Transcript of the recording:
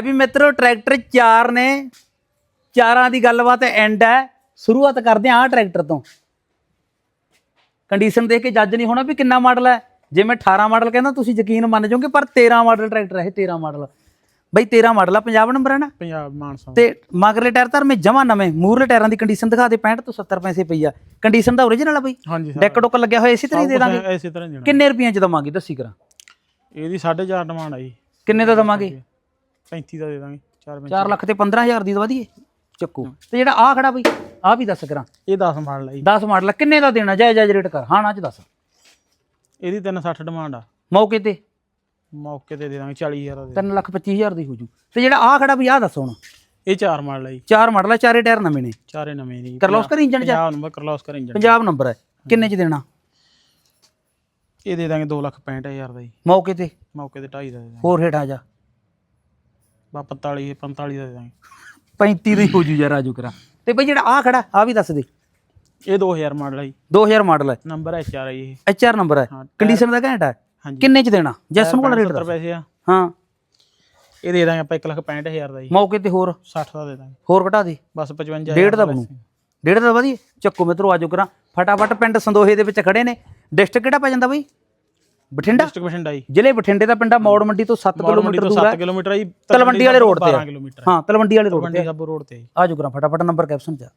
ਵੀ ਮਿੱਤਰੋ ਟਰੈਕਟਰ ਚਾਰ ਨੇ। ਚਾਰਾਂ ਦੀ ਗੱਲਬਾਤ ਐਂਡ ਹੈ ਸ਼ੁਰੂਆਤ ਕਰਦੇ ਹਾਂ ਆਹ ਟਰੈਕਟਰ ਤੋਂ। ਕੰਡੀਸ਼ਨ ਦੇਖ ਕੇ ਜੱਜ ਨਹੀਂ ਹੋਣਾ ਵੀ ਕਿੰਨਾ ਮਾਡਲ ਹੈ ਜੇ ਮੈਂ 18 ਮਾਡਲ ਕਹਿੰਦਾ ਤੁਸੀਂ ਯਕੀਨ ਮੰਨ ਜਾਓਗੇ ਪਰ 13 ਮਾਡਲ ਟਰੈਕਟਰ ਹੈ ਇਹ 13 ਮਾਡਲ ਬਈ 13 ਮਾਡਲ ਆ ਪੰਜਾਬ ਨੰਬਰ ਹੈ ਨਾ? ਪੰਜਾਬ ਮਾਨਸਾ। ਤੇ ਮਗਰਲੇ ਟਾਇਰ ਧਰਮੇ ਜਮਾ ਨਵੇਂ ਮੂਰਲੇ ਟਾਇਰਾਂ ਦੀ ਕੰਡੀਸ਼ਨ ਦਿਖਾ ਦੇ 65 ਤੋਂ 70 ਪੈਸੇ ਪਈ ਆ। ਕੰਡੀਸ਼ਨ ਦਾ ਓਰੀਜਨਲ ਆ ਬਈ। ਹਾਂਜੀ ਡੈਕ ਡੁੱਕ ਲੱਗਿਆ ਹੋਇਆ ਇਸੇ ਤਰ੍ਹਾਂ ਹੀ ਦੇ ਦਾਂਗੇ। ਇਸੇ ਤਰ੍ਹਾਂ ਜਣਾ ਕਿੰਨੇ ਰੁਪਈਆਂ ਚ ਦਵਾਂਗੇ ਦੱਸੀ ਕਰਾਂ। ਇਹਦੀ 4.5 ਡਿਮਾਂਡ ਆਈ ਕਿੰਨੇ ਦਾ ਦਵਾਂਗੇ? 35 ਦਾ ਦੇ ਦਾਂਗੇ 4 4 ਲੱਖ ਤੇ 15000 ਦੀ ਦਵਾ ਦਈਏ ਚੱਕੂ। ਤੇ ਜਿਹੜਾ ਆ ਖੜਾ ਬਈ ਆ ਵੀ ਦੱਸ ਕਰਾਂ। ਇਹ 10 ਮਾਡਲ ਆਈ 10 ਮਾਡਲ ਆ, ਕਿੰਨੇ ਦਾ ਦੇਣਾ? ਜਾਇਜ਼ ਜਾਇਜ਼ ਰੇਟ ਕਰ ਹਾਂ ਨਾ ਚ ਦੱਸ। ਇਹਦੀ 360 ਡਿਮਾਂਡ ਆ। ਮੌਕੇ ਤੇ। ਮੌਕੇ ਤੇ ਦੇ ਦਾਂਗੇ 40000 ਦਾ ਦੇ 3 ਲੱਖ 25000 ਦੀ ਹੋ ਜੂ। ਤੇ ਜਿਹੜਾ ਆ ਖੜਾ ਵੀ ਆ ਦੱਸ ਹੁਣ। ਇਹ 4 ਮਾਡਲ ਆਈ ਚਾਰ ਮਾਡਲ ਆ ਚਾਰੇ ਟਾਇਰ ਨਵੇਂ ਨੇ। ਚਾਰੇ ਨਵੇਂ ਨੇ ਕਰਲੋਸਕਰ ਇੰਜਨ ਚ? Punjab number Kirloskar engine Punjab number ਹੈ ਕਿੰਨੇ ਚ ਦੇਣਾ? ਇਹ ਦੇ ਦਾਂਗੇ 265000 ਦਾ ਜੀ। ਮੌਕੇ ਤੇ। ਮੌਕੇ ਤੇ 2.5 ਦਾ ਦੇ ਦਾਂਗੇ। ਹੋਰ ਹੇਠ ਆ ਜਾ। ਬਾ 45 45 ਦਾ ਦੇ ਦਾਂਗੇ 35 ਦੀ ਹੋ ਜੂ ਯਾਰ ਆਜੂ ਕਰਾਂ। ਤੇ ਬਈ ਜਿਹੜਾ ਆ ਖੜਾ ਆ ਵੀ ਦੱਸ ਦੇ। ਇਹ 2000 ਮਾਡਲ ਆਈ 2000 ਮਾਡਲ ਹੈ ਨੰਬਰ ਐਚ ਆਰ ਆਈ ਇਹ। ਐਚਆਰ ਨੰਬਰ ਹੈ ਹਾਂ, ਕੰਡੀਸ਼ਨ ਦਾ ਘੈਂਟ ਹੈ ਹਾਂਜੀ। ਕਿੰਨੇ ਚ ਦੇਣਾ? ਜੈਸਨ ਕੋਲ ਰੇਟ 70 ਦੱਸ। ਪੈਸੇ ਆ। ਹਾਂ। ਇਹ ਦੇ ਦਾਂਗੇ ਆਪਾਂ 165000 ਦਾ ਜੀ। ਮੌਕੇ ਤੇ ਹੋਰ? 60 ਦਾ ਦੇ ਦਾਂਗੇ। ਹੋਰ ਘਟਾ ਦੇ। ਬਸ 55 ਡੇਢ ਦਾ ਬਣੂ। ਡੇਢ ਦਾ ਵਧੀਆ। ਚੱਕੋ ਮਿੱਤਰੋ ਆਜੋ ਕਰਾਂ। ਫਟਾਫਟ ਪਿੰਡ ਸੰਦੋਹੇ ਦੇ ਵਿੱਚ ਖੜੇ ਨੇ। ਡਿਸਟ੍ਰਿਕਟ ਕਿਹੜਾ ਪੈ ਜਾਂਦਾ ਬਈ? ਬਠਿੰਡਾ? ਡਿਸਟ੍ਰਿਕਟ ਬਠਿੰਡਾ ਜੀ। ਜ਼ਿਲ੍ਹੇ ਬਠਿੰਡੇ ਦਾ ਪਿੰਡਾ ਮੌੜ ਮੰਡੀ ਤੋਂ 7 ਮੰਡੀ ਕਿਲੋਮੀਟਰ ਦੂਰ 7 ਹੈ ਕਿਲੋਮੀਟਰ ਆ ਜੀ ਤਲਵੰਡੀ ਵਾਲੇ ਰੋਡ ਤੇ 12 ਆ। ਕਿਲੋਮੀਟਰ ਹਾਂ ਤਲਵੰਡੀ ਵਾਲੇ ਰੋਡ ਤੇ ਮੰਡੀ ਸਾਬੋ ਰੋਡ ਤੇ ਆ ਜੀ। ਆਜੋ ਕਰਾਂ ਫਟਾਫਟ ਨੰਬਰ ਕੈਪਸ਼ਨ ਚ